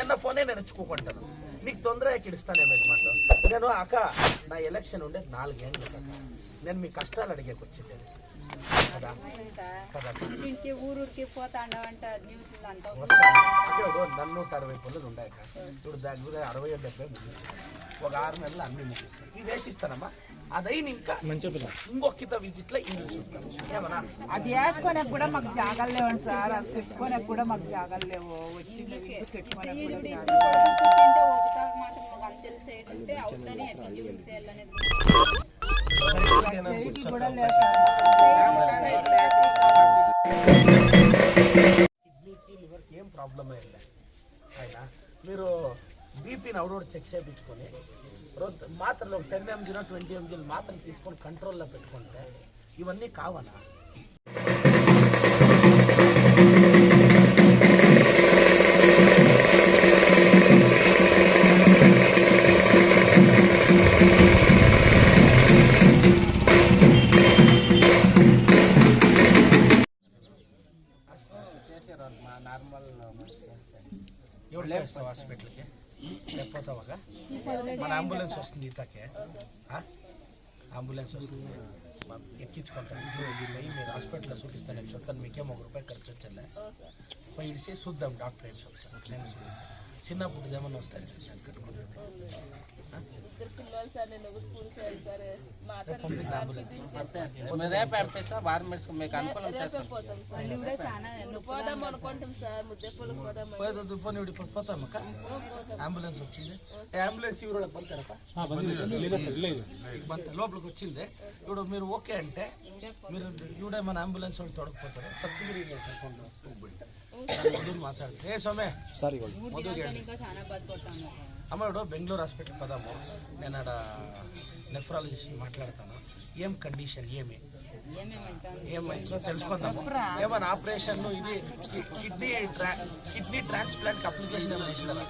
అన్న ఫోనే నేను ఇచ్చుకోకుంటాను. నీకు తొందర ఇడిస్తాను యజమాను నేను అక్క నా ఎలక్షన్ ఉండేది నాలుగేళ్ళు కదా నేను మీ కష్టాలు అడిగేకి కదా? కదా? ఇంటికి ఊరూరికి పోతాండవంట ఒక నన్ను అరవై పనులు ఉన్నాయి ఇప్పుడు దగ్గర అరవై డెబ్బై ముగించాను. ఒక ఆరు నెలలు అన్ని ముగిస్తాను. ఇది వేసిస్తానమ్మా అదై ఇంకా ఇంకొక విజిట్లో ఇంగ్లీష్ అది వేసుకొని కూడా మాకు జాగా లేవు సార్. అది పెట్టుకొని కూడా మాకు జాగా లేవు. వచ్చి కిడ్నీకి లివర్కి ఏం ప్రాబ్లమే ఆయన మీరు బీపీని అవుడోడు చెక్ చేయించుకొని రోజు మాత్రలు ఒక టెన్ ఎంజీనో ట్వంటీ ఎంజీలు మాత్రలు తీసుకొని కంట్రోల్లో పెట్టుకుంటే ఇవన్నీ కావనా ఎవరు లేస్తావు హాస్పిటల్కి లేకపోతావాగా మన అంబులెన్స్ వస్తుంది ఇతకే. అంబులెన్స్ వస్తుంది. ఎక్కించుకుంటాను ఇంట్లో మీరు హాస్పిటల్లో చూపిస్తాను. నేను చెప్తాను. మీకేం ఒక రూపాయి ఖర్చు వచ్చలే. పోయి ఇడిసి చూద్దాం. డాక్టర్ ఏం చెప్తాను నేను చూపిస్తాను. చిన్నప్పుడు ఏమన్నా వస్తాయి? రేపు అంబులెన్స్ వచ్చింది అంబులెన్స్ ఇవి లోపలికి వచ్చింది ఇప్పుడు మీరు ఓకే అంటే మీరు ఇవిడే మన అంబులెన్స్ వాళ్ళు తొడకపోతారు? సబ్సిడీ ಮಾತಾಡ್ತೀನಿ ಏ ಸೊಮೆ ಸರಿ అమ్మాడు బెంగళూరు హాస్పిటల్ పదాము. నేను ఆడ నెఫ్రాలజిస్ట్ మాట్లాడతాను. ఏం కండిషన్ ఏమి? ఏమైందో తెలుసుకుందాము. ఏమైనా ఆపరేషన్ ఇది కిడ్నీ కిడ్నీ ట్రాన్స్ప్లాంట్ అప్లికేషన్ ఏమైనా ఇస్తారా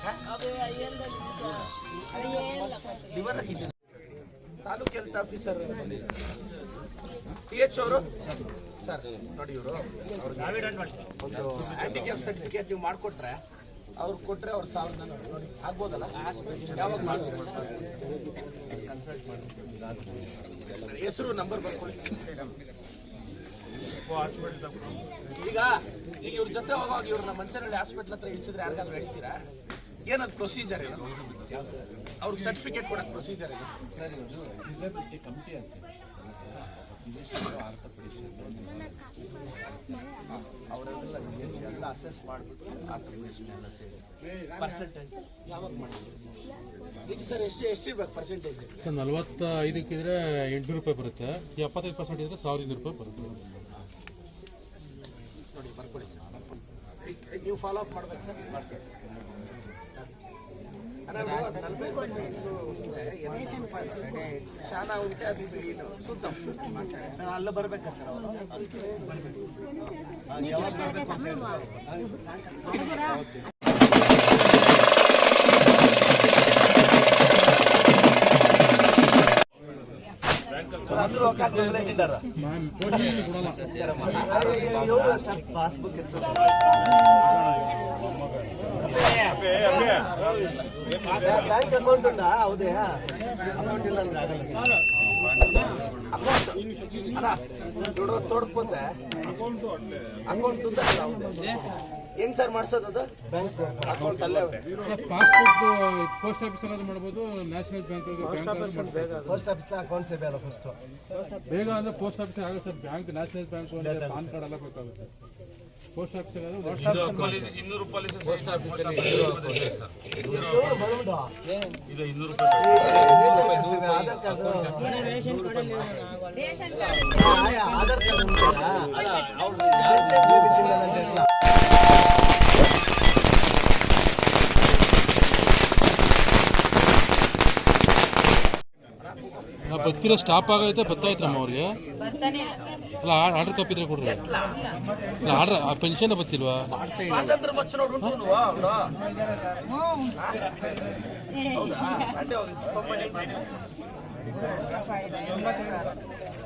liver kidney taluk health officer T H ಅವರು? ಸರ್ ನೋಡಿ ಇವರು. ಒಂದು ಹ್ಯಾಂಡಿಕ್ಯಾಪ್ ಸರ್ಟಿಫಿಕೇಟ್ ನೀವು ಮಾಡಿಕೊಟ್ರೆ ಅವ್ರು ಕೊಟ್ರೆ ಅವ್ರು ಸಾವಿರದ ನೋಡಿ ಆಗ್ಬೋದಲ್ಲ? ಯಾವಾಗ ಮಾಡ್ತೀರಾ ಸರ್? ಹೆಸರು ನಂಬರ್ ಬರ್ಕೊಳ್ಳಿ. ಈಗ ಈಗ ಇವ್ರ ಜೊತೆ ಹೋಗುವಾಗ ಇವ್ರನ್ನ ಮಂಚನಹಳ್ಳಿ ಹಾಸ್ಪಿಟ್ಲ್ ಹತ್ರ ಇಳಿಸಿದ್ರೆ ಯಾರಿಗಾದ್ರೂ ಹೇಳ್ತೀರಾ? ಏನದು ಪ್ರೊಸೀಜರ್ ಏನು ಅವ್ರಿಗೆ ಸರ್ಟಿಫಿಕೇಟ್ ಕೊಡೋದು ಪ್ರೊಸೀಜರ್ ಏನು ಅಸೆಸ್ ಮಾಡಿಬಿಟ್ಟು ಆರ್ಥೋಪೆಡಿಷನ್ ಎಲ್ಲ ಸೇರಿ ಪರ್ಸೆಂಟೇಜ್ ಯಾವಾಗ ಮಾಡಿದ್ರಿ ಈಗ ಸರ್ ಎಷ್ಟು ಎಷ್ಟು ಇರ್ಬೇಕು ಸರ್ ರೂಪಾಯಿ ಬರುತ್ತೆ. ಎಪ್ಪತ್ತೈದು ಪರ್ಸೆಂಟ್ ಇದ್ರೆ ಸಾವಿರದ ಇನ್ನೂರು ರೂಪಾಯಿ ಬರುತ್ತೆ. ನೋಡಿ ಸರ್. ನೀವು ಫಾಲೋ ಅಪ್ ಮಾಡ್ಬೇಕು ಸರ್. ಮಾಡ್ತೀವಿ ಶಾಲಾ ಉಂಟೆ ಅದು ಇದು ಸರ್ ಅಲ್ಲ ಬರ್ಬೇಕಾ ಸರ್ ಅವರು ಯಾವಾಗ ಪಾಸ್ಬುಕ್ ಇರ್ತದೆ ಬ್ಯಾಂಕ್ ಅಕೌಂಟ್ ಉಂಟಾ ಹೌದೇ ಅಕೌಂಟ್ ಇಲ್ಲ ಅಂದ್ರೆ ಆಗಲ್ಲ ಸರ್ ಅಕೌಂಟ್ ಅಣ್ಣ ನೋಡು ತೋಡ್ಕೋತೆ ಅಕೌಂಟ್ ఉందా ಹೆಂಗ್ ಸರ್ ಮಾಡ್ಸೋದು ಅದು ಬ್ಯಾಂಕ್ ಅಕೌಂಟ್ ಅಲ್ಲೇ ಪಾಸ್ಬುಕ್ ಪೋಸ್ಟ್ ಆಫೀಸ್ ಅಲ್ಲಿ ಮಾಡ್ಬೋದು national bank post office account ಸೇವೆ ಅಲ್ಲ ಫಸ್ಟ್ ಬೇಗ ಅಂದ್ರೆ ಪೋಸ್ಟ್ ಆಫೀಸ್ ಆಗ sir bank national bank PAN card ಎಲ್ಲ ಬೇಕಾಗುತ್ತೆ post office post Aadhaar card Aadhaar card Aadhaar card ಬತ್ತಿರ stop ಆಗೈತೆ ಬತ್ತಾಯ್ತು ನಮ್ಮ ಅವ್ರಿಗೆ. ಅಲ್ಲ ಆರ್ಡರ್ ಕಾಪಿ ಇದ್ರೆ ಕೊಡ್ರಿ. ಇಲ್ಲ ಆರ್ಡರ್ ಪೆನ್ಷನ್ ಬತ್ತಿಲ್ವಾ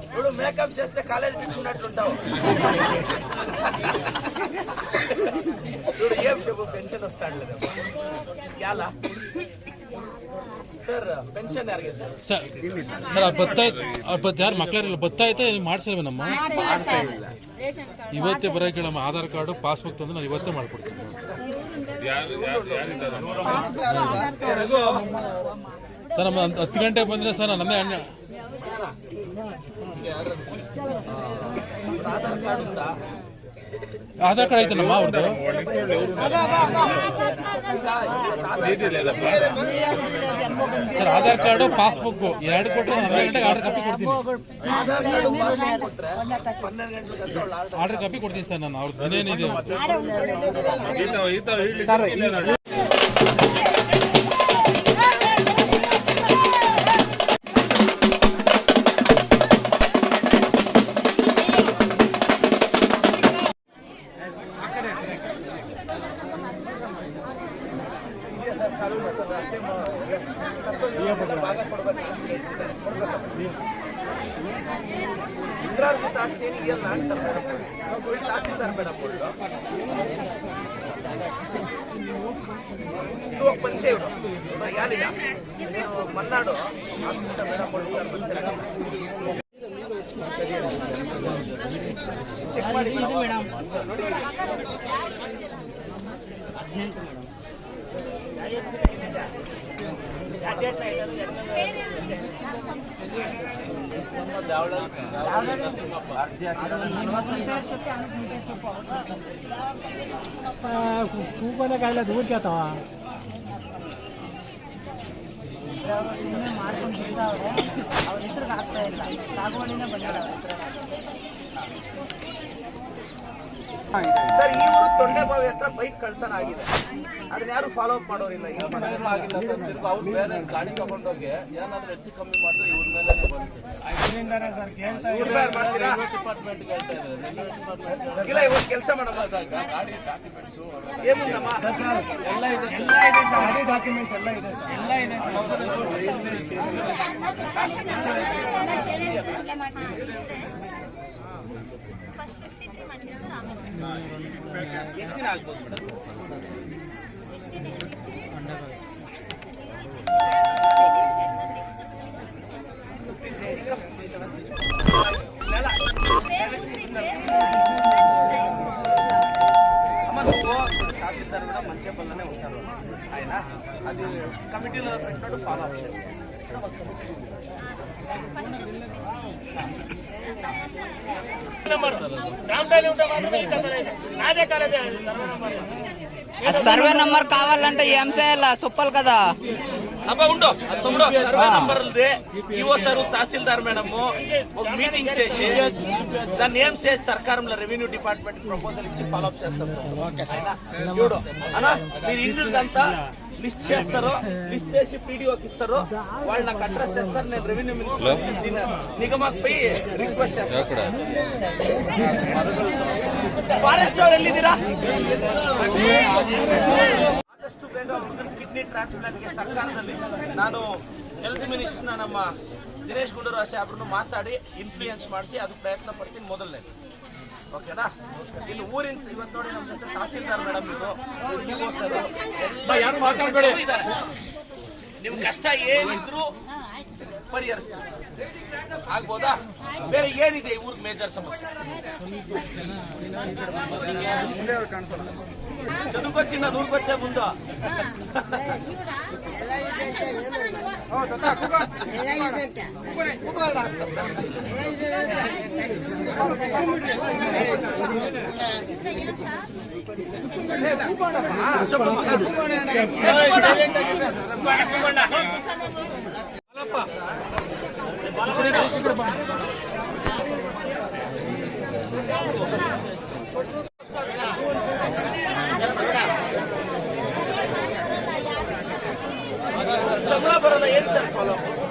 ఇప్పుడు మేకప్ చేస్తే కాలేజ్ పెట్టుకున్నట్టుంటావు చూడు ఏం ಸರ್ ಪೆನ್ಷನ್ ಯಾರಿಗೆ ಸರ್ ಸರ್ ಸರ್ ಅದು ಬತ್ ಯಾರು ಮಕ್ಳಿರಲ್ಲ ಬತ್ತಾಯ್ತಾ ಐತೆ ಮಾಡ್ಸಿಲ್ವ ನಮ್ಮ? ಕಾರ್ಡ್ ಇವತ್ತೇ ಬರೋಕೆ ನಮ್ಮ ಆಧಾರ್ ಕಾರ್ಡು ಪಾಸ್ಬುಕ್ ತಂದು ನಾನು ಇವತ್ತೇ ಮಾಡ್ಕೊಡ್ತೀನಿ. ಸರ್ ನಮ್ಮ ಹತ್ತು- ಗಂಟೆ ಗಂಟೆಗೆ ಬಂದರೆ ಸರ್ ನಾನು ನಮ್ಮದೇ ಅಣ್ಣ ಆಧಾರ್ ಕಾರ್ಡ್ ಆಧಾರ್ ಕಾರ್ಡ್ ಐತನಮ್ಮ ಅವ್ರದ್ದು ಸರ್ ಆಧಾರ್ ಕಾರ್ಡು ಪಾಸ್ಬುಕ್ ಎರಡು ಕೊಟ್ಟರೆ ನಾನು ಹನ್ನೆರಡು ಗಂಟೆಗೆ ಆರ್ಡರ್ ಕಾಪಿ ಕೊಡ್ತೀನಿ. ಆರ್ಡರ್ ಕಾಪಿ ಕೊಡ್ತೀನಿ ಸರ್ ನಾನು ಅವ್ರದ್ದು ದಿನೇನಿದೆ ಇಂದ್ರಾರ್ಜಿತ ಆಸ್ತಿ ಏನು ಇಯಲ್ಲ ಅಂತಾರೆ ಮೇಡಮ್ ತಹಸೀಲ್ದಾರ್ ಮೇಡಮ್ ಅವರು ಪಂಚೆ ಇವರು ಯಾರಿಲ್ಲ ಮಲ್ನಾಡು ಆಸ್ತಿ ಪಂಚೆ ಇದು ಮೇಡಮ್ ಹದಿನೆಂಟು ಮೇಡಮ್ ಕೂಗಲೇ ಕಾಯಿಲ್ಲ ದೂರ ಕೇಳ್ತಾವ ನೋಡಿ ಸುಮ್ಮನೆ ಮಾಡ್ಕೊಂಡು ಬಿಡ್ತಾವ್ರೆ ಅವ್ರ ಹೆಸರು ಆಗ್ತಾ ಇಲ್ಲ. ಸಾಗುವಳಿನೇ ಬಂದಿಲ್ಲ ಅವ್ರ ಸರ್ ಈ ಊರು ತೊಂಡೆಬಾವಿ ಹತ್ರ ಬೈಕ್ ಕಳ್ತನ ಆಗಿದೆ. ಅದನ್ನ ಯಾರು ಫಾಲೋ ಅಪ್ ಮಾಡೋರಿಲ್ಲ ಏನ್ ಆಗಿಲ್ಲ ಸರ್ ತಿರ್ಗಿ ಅವ್ರು ಬೇರೆ ಗಾಡಿ ತಗೊಂಡೋಗಿ ಏನಾದ್ರೂ ಹೆಚ್ಚು ಕಮ್ಮಿ ಮಾಡಿದ್ರೆ ಇವ್ರ ಮೇಲೆ ಇವ್ರು ಬೇರೆ ಮಾಡ್ತೀರಾ? ಡಿಪಾರ್ಟ್ಮೆಂಟ್ ಹೇಳ್ತಾ ಇದ್ದಾರೆ. ಇಲ್ಲ ಇವತ್ತು ಕೆಲಸ ಮಾಡಮ್ಮ ಗಾಡಿ ಡಾಕ್ಯುಮೆಂಟ್ಸ್ ಸರ್ ಎಲ್ಲ ಇದೆ ಗಾಡಿ ಡಾಕ್ಯುಮೆಂಟ್ ಎಲ್ಲ ಇದೆ ಸರ್. ಎಲ್ಲ ಇದೆ ఆమె నెక్స్ట్ ఫిఫ్టీ మంచి పనులనే ఉంటారు. ఆయన అది కమిటీలో పెట్టినట్టు ఫాలో అప్ చేస్తారు. సర్వే నంబర్ కావాలంటే ఏం చేయాలా చెప్పాలి కదా. అబ్బా ఉండు. తమ్ముడు సర్వే నంబర్లది. ఈవో సార్ తహసీల్దార్ మేడం ఒక మీటింగ్ చేసి దాన్ని ఏం చేసి సర్కారంలో రెవెన్యూ డిపార్ట్మెంట్ ప్రపోజల్ ఇచ్చి ఫాలో అప్ చేస్తాం. చూడు. అన్నా మీరు లిస్ట్ చేస్తారు లిస్ట్ చేసి పీడిఓకి ఇస్తారు వాళ్ళు నాకు అడ్రస్ చేస్తారు నేను రెవెన్యూ మినిస్టర్ దీని నిగమాకి పోయి రిక్వెస్ట్ చేస్తాను ಫಾರೆಸ್ಟ್ ಅವ್ರು ಎಲ್ಲಿದ್ದೀರಾ ಆದಷ್ಟು ಬೇಗ ಹುಡುಗನ ಕಿಡ್ನಿ ಟ್ರಾನ್ಸ್ಪ್ಲಾಂಟ್ಗೆ ಸರ್ಕಾರದಲ್ಲಿ ನಾನು ಹೆಲ್ತ್ ಮಿನಿಸ್ಟರ್ನ ನಮ್ಮ ದಿನೇಶ್ ಗುಂಡೂರಾವ್ ಸಾಹೇಬ್ರನ್ನು ಮಾತಾಡಿ ಇನ್ಫ್ಲೂಯೆನ್ಸ್ ಮಾಡಿಸಿ ಅದು ಪ್ರಯತ್ನ ಪಡ್ತೀನಿ ಮೊದಲನೇದು ಓಕೆನಾ? ಇಲ್ಲಿ ಊರಿನ ಇವತ್ತು ನೋಡಿ ನಮ್ಮ ಜೊತೆ ತಹಸೀಲ್ದಾರ್ ಮೇಡಮ್ ಇದು. ಇದ್ದಾರೆ. ನಿಮ್ ಕಷ್ಟ ಏನಿದ್ರು ಪರಿಹರಿಸ್ತಾರೆ ಆಗ್ಬೋದಾ? ಬೇರೆ ಏನಿದೆ ಈ ಊರ್ದ ಮೇಜರ್ ಸಮಸ್ಯೆ? ಚದುಕೊಚ್ಚಿನ ನೂರ್ಕೊಚ್ಚೆ ಮುಂದೆ. ಬಾಲಪ್ಪ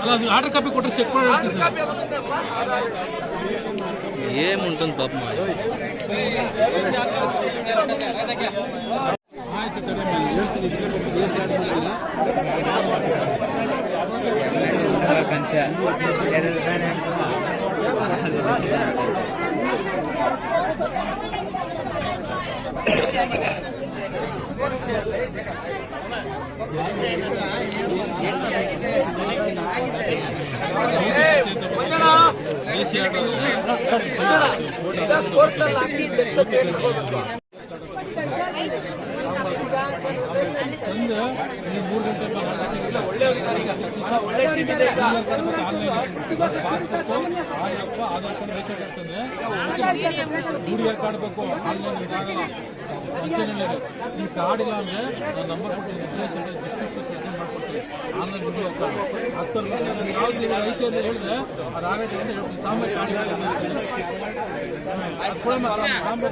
ಹೇಳ್ತೀನಿ ಇದಕ್ಕೆ ಬಗ್ಗೆ ಬೇರೆ ಯಾರ್ಗೂ ಹೇಳಿಲ್ಲ. కంటే ತಂದು ನೀವು ಮೂರು ಗಂಟೆ ಪಾಸ್ಬುಕ್ ಆಯಪ್ಪ ಆಧಾರ್ ಕಾರ್ಡ್ ರೇಷನ್ ಕಾರ್ಡ್ ತಂದ್ರೆ ಹುಡುಗಿಯರ್ ಕಾರ್ಡ್ ಬೇಕು ಆನ್ಲೈನ್ ಇದಾಗಲ್ಲ ಈ ಕಾರ್ಡ್ ಇಲ್ಲ ಅಂದ್ರೆ ನಾನು ನಂಬರ್ ಕೊಟ್ಟು ಡಿಸ್ಟ್ರಿಕ್ಟ್ ಸೆಟಲ್ ಮಾಡ್ಕೊಡ್ತೀನಿ ಆನ್ಲೈನ್ ವಿಡಿಯೋ ಕಾರ್ಡ್ ಹತ್ತು ಐತೆ ಅಂತ ಹೇಳಿದ್ರೆ ಅದು ಆಗೈತೆ ಅಂತ ಹೇಳ್ತೀನಿ ತಾಂಬೆ ಕಾರ್ಡ್ ಕೂಡ ತಾಂಬೆ